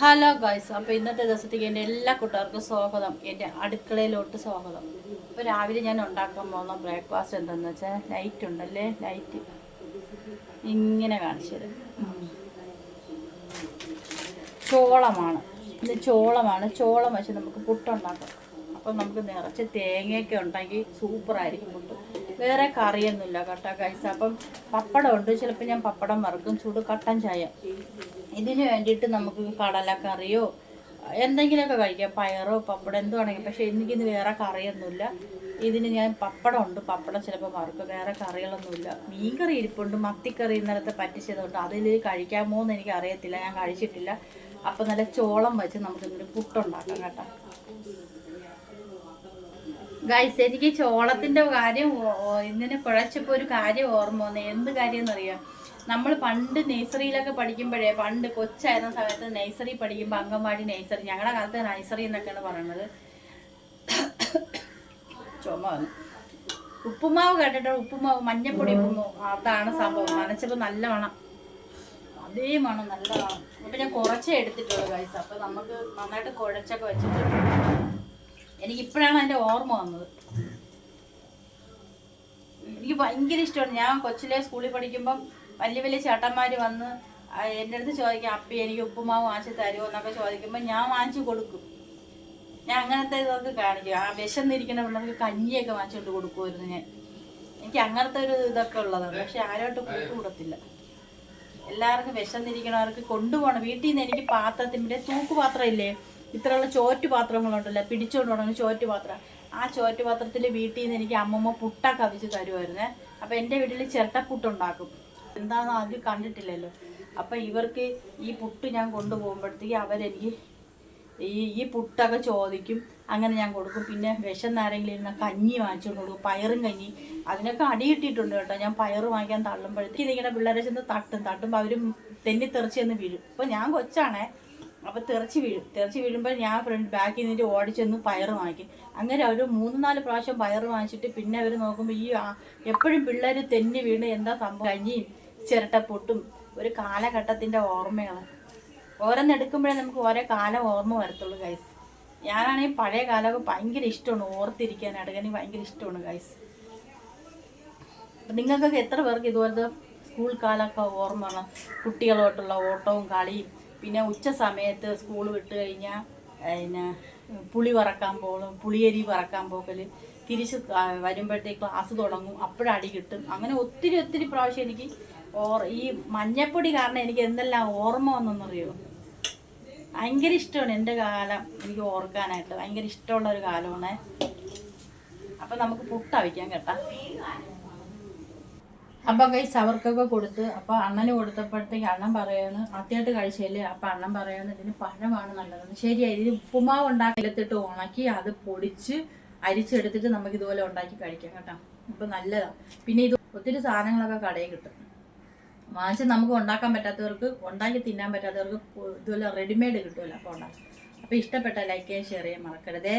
Hello guys അപ്പോൾ ഇന്നത്തെ ദിവസത്തേക്ക് എന്റെ എല്ലാ കൂട്ടുകാർക്കും സ്വാഗതം. എന്റെ അടുക്കളയിലോട്ട് സ്വാഗതം. ഇപ്പോൾ രാവിലെ ഞാൻ ഉണ്ടാക്കാൻ പോകുന്ന ബ്രേക്ക്ഫാസ്റ്റ് എന്താണെന്ന് വെച്ചാൽ ലൈറ്റ് ഉണ്ടല്ലേ? ലൈറ്റ് ഇങ്ങനെ കാണിച്ചത്. ചോളമാണ്. ഇത് ചോളമാണ്. ചോളം വെച്ച് നമുക്ക് പുട്ടുണ്ടാക്കാം. അപ്പം നമുക്ക് നിറച്ച് തേങ്ങയൊക്കെ ഉണ്ടാക്കി സൂപ്പറായിരിക്കും പുട്ട്. വേറെ കറിയൊന്നുമില്ല കേട്ടോ ഗൈസ് അപ്പം പപ്പടം ഉണ്ട് ചിലപ്പോൾ ഞാൻ പപ്പടം വറുക്കും. ചൂട് കട്ടൻ ചായ. ഇതിന് വേണ്ടിയിട്ട് നമുക്ക് കടലക്കറിയോ എന്തെങ്കിലുമൊക്കെ കഴിക്കാം. പയറോ പപ്പടം എന്തോ ആണെങ്കിൽ പക്ഷേ എനിക്കിന്ന് വേറെ കറിയൊന്നുമില്ല. ഇതിന് ഞാൻ പപ്പടം ഉണ്ട്. പപ്പടം ചിലപ്പോൾ വറുക്കും. വേറെ കറികളൊന്നുമില്ല. മീൻകറി ഇരിപ്പുണ്ട്. മത്തിക്കറി ഇന്നലത്തെ പറ്റിച്ചതുകൊണ്ട് അതിൽ കഴിക്കാമോ എന്ന് എനിക്ക് അറിയത്തില്ല ഞാൻ കഴിച്ചിട്ടില്ല. അപ്പം നല്ല ചോളം വെച്ച് നമുക്ക് ഇന്നൊരു പുട്ടുണ്ടാക്കാം കേട്ടോ. ഗൈസ് എനിക്ക് ചോളത്തിന്റെ കാര്യം ഇന്നിനെ കുഴച്ചപ്പോ ഒരു കാര്യം ഓർമ്മ വന്നു. എന്ത് കാര്യം എന്നറിയാം നമ്മൾ പണ്ട് നഴ്സറിയിലൊക്കെ പഠിക്കുമ്പോഴേ പണ്ട് കൊച്ചായിരുന്ന സമയത്ത് നഴ്സറി പഠിക്കുമ്പോൾ അങ്കമാടി നഴ്സറി ഞങ്ങളുടെ കാലത്ത് നഴ്സറി എന്നൊക്കെയാണ് പറയുന്നത് ചുമ വന്നു. ഉപ്പുമാവ് കേട്ടിട്ട്? ഉപ്പുമാവ് മഞ്ഞപ്പൊടി ഉപ്പുമാവ്. അതാണ് സംഭവം. നനച്ചപ്പോൾ നല്ല മണം. അതേ മണം നല്ല മണം. അപ്പം ഞാൻ കുറച്ചേ എടുത്തിട്ടുള്ളൂ ഗൈസ് അപ്പം നമുക്ക് നന്നായിട്ട് കുഴച്ചൊക്കെ വെച്ചിട്ട് എനിക്ക് ഇപ്പോഴാണ് അതിന്റെ ഓർമ്മ വന്നത്. എനിക്ക് ഭയങ്കര ഇഷ്ടമാണ്. ഞാൻ കൊച്ചിലെ സ്കൂളിൽ പഠിക്കുമ്പം വലിയ വലിയ ചേട്ടന്മാർ വന്ന് എന്റെ അടുത്ത് ചോദിക്കാം അപ്പി എനിക്ക് ഉപ്പുമാവ് വാങ്ങിച്ച് തരുമോ എന്നൊക്കെ ചോദിക്കുമ്പോൾ ഞാൻ വാങ്ങിച്ചു കൊടുക്കും. ഞാൻ അങ്ങനത്തെ ഇതൊക്കെ കാണിക്കും ആ വിശന്നിരിക്കുന്ന പിള്ളേർക്ക് കഞ്ഞിയൊക്കെ വാങ്ങിച്ചുകൊണ്ട് കൊടുക്കുമായിരുന്നു ഞാൻ. എനിക്ക് അങ്ങനത്തെ ഒരു ഇതൊക്കെ ഉള്ളതാണ്. പക്ഷെ ആരോട്ട് കൂട്ടു കൊടുത്തില്ല. എല്ലാവർക്കും വിശന്നിരിക്കണവർക്ക് കൊണ്ടുപോകണം. വീട്ടിൽ നിന്ന് എനിക്ക് പാത്രത്തിന്റെ തൂക്കുപാത്രം ഇല്ലേ? ഇത്രയുള്ള ചോറ്റു പാത്രങ്ങളുണ്ടല്ലോ പിടിച്ചുകൊണ്ട് തുടങ്ങി ചോറ്റു പാത്രം. ആ ചോറ്റു പാത്രത്തിൽ വീട്ടിൽ നിന്ന് എനിക്ക് അമ്മമ്മ പുട്ട കവിച്ച് തരുമായിരുന്നേ അപ്പം എന്റെ വീട്ടിൽ ചിരട്ടപ്പുട്ടുണ്ടാക്കും. എന്താണെന്ന് ആദ്യം കണ്ടിട്ടില്ലല്ലോ. അപ്പം ഇവർക്ക് ഈ പുട്ട് ഞാൻ കൊണ്ടുപോകുമ്പോഴത്തേക്ക് അവരെനിക്ക് ഈ ഈ പുട്ടൊക്കെ ചോദിക്കും. അങ്ങനെ ഞാൻ കൊടുക്കും. പിന്നെ വിശന്നാരെങ്കിലും ഇരുന്ന കഞ്ഞി വാങ്ങിച്ചുകൊണ്ട് കൊടുക്കും. പയറും കഞ്ഞി. അതിനൊക്കെ അടിയിട്ടിട്ടുണ്ട് കേട്ടോ. ഞാൻ പയറ് വാങ്ങിക്കാൻ തള്ളുമ്പോഴത്തേക്ക് ഇതിങ്ങനെ പിള്ളേരെ ചെന്ന് തട്ടും. തട്ടുമ്പോൾ അവർ തെന്നി തെറിച്ച് വീഴും. അപ്പോൾ ഞാൻ കൊച്ചാണേ. അപ്പോൾ തെറിച്ച് വീഴും. തെറിച്ച് വീഴുമ്പോൾ ഞാൻ ഫ്രണ്ട് ബാക്കിൽ നിന്നിട്ട് ഓടിച്ചെന്ന് പയർ വാങ്ങിക്കും. അങ്ങനെ അവർ മൂന്ന് നാല് പ്രാവശ്യം പയർ വാങ്ങിച്ചിട്ട് പിന്നെ അവർ നോക്കുമ്പോൾ ഈ എപ്പോഴും പിള്ളേർ തെന്നി വീണ് എന്താ സംഭവം? കഞ്ഞിയും ചിരട്ടപ്പൊട്ടും ഒരു കാലഘട്ടത്തിന്റെ ഓർമ്മയാണ്. ഓരോന്നെടുക്കുമ്പോഴേ നമുക്ക് ഓരോ കാലം ഓർമ്മ വരത്തുള്ളൂ ഗൈസ് ഞാനാണെങ്കിൽ പഴയ കാലമൊക്കെ ഭയങ്കര ഇഷ്ടമാണ്. ഓർത്തിരിക്കാനായിട്ട് എനിക്ക് ഭയങ്കര ഇഷ്ടമാണ് ഗൈസ് നിങ്ങൾക്കൊക്കെ എത്ര പേർക്ക് ഇതുപോലത്തെ സ്കൂൾ കാലമൊക്കെ ഓർമ്മ കുട്ടികളോട്ടുള്ള ഓട്ടവും കളിയും പിന്നെ ഉച്ച സമയത്ത് സ്കൂൾ വിട്ട് കഴിഞ്ഞാൽ പിന്നെ പുളി പറക്കാൻ പോകും പുളിയരി പറക്കാൻ പോകൽ തിരിച്ച് വരുമ്പോഴത്തേക്ക് ക്ലാസ് തുടങ്ങും അപ്പോഴടി കിട്ടും. അങ്ങനെ ഒത്തിരി ഒത്തിരി പ്രാവശ്യം എനിക്ക് ഓർ ഈ മഞ്ഞപ്പൊടി കാരണം എനിക്ക് എന്തെല്ലാം ഓർമ്മ വന്നെന്നറിയോ? ഭയങ്കര ഇഷ്ടമാണ് എന്റെ കാലം എനിക്ക് ഓർക്കാനായിട്ട്. ഭയങ്കര ഇഷ്ടമുള്ള ഒരു കാലമാണ്. അപ്പം നമുക്ക് പുട്ടവിക്കാം കേട്ടാ. അപ്പം കൈസ് അവർക്കൊക്കെ കൊടുത്ത് അപ്പോൾ അണ്ണന് കൊടുത്തപ്പോഴത്തേക്ക് അണ്ണൻ പറയുന്നു ആദ്യമായിട്ട് കഴിച്ചല്ലേ അപ്പം അണ്ണൻ പറയുന്നു ഇതിന് പഴമാണ് നല്ലതെന്ന്. ശരിയായി ഇതിന് ഉപ്പുമാവ് ഉണ്ടാക്കി നിലത്തിട്ട് ഉണക്കി അത് പൊടിച്ച് അരിച്ചെടുത്തിട്ട് നമുക്ക് ഇതുപോലെ ഉണ്ടാക്കി കഴിക്കാം കേട്ടോ. അപ്പം നല്ലതാണ് പിന്നെ ഇത് ഒത്തിരി സാധനങ്ങളൊക്കെ കടയിൽ കിട്ടും. വാങ്ങിച്ച് നമുക്ക് ഉണ്ടാക്കാൻ പറ്റാത്തവർക്ക് ഉണ്ടാക്കി തിന്നാൻ പറ്റാത്തവർക്ക് ഇതുപോലെ റെഡിമെയ്ഡ് കിട്ടുമല്ലോ അപ്പോൾ ഉണ്ടാക്കാം. അപ്പോൾ ഇഷ്ടപ്പെട്ട ലൈക്ക് ചെയ്യാൻ ഷെയർ ചെയ്യാൻ മറക്കരുതേ.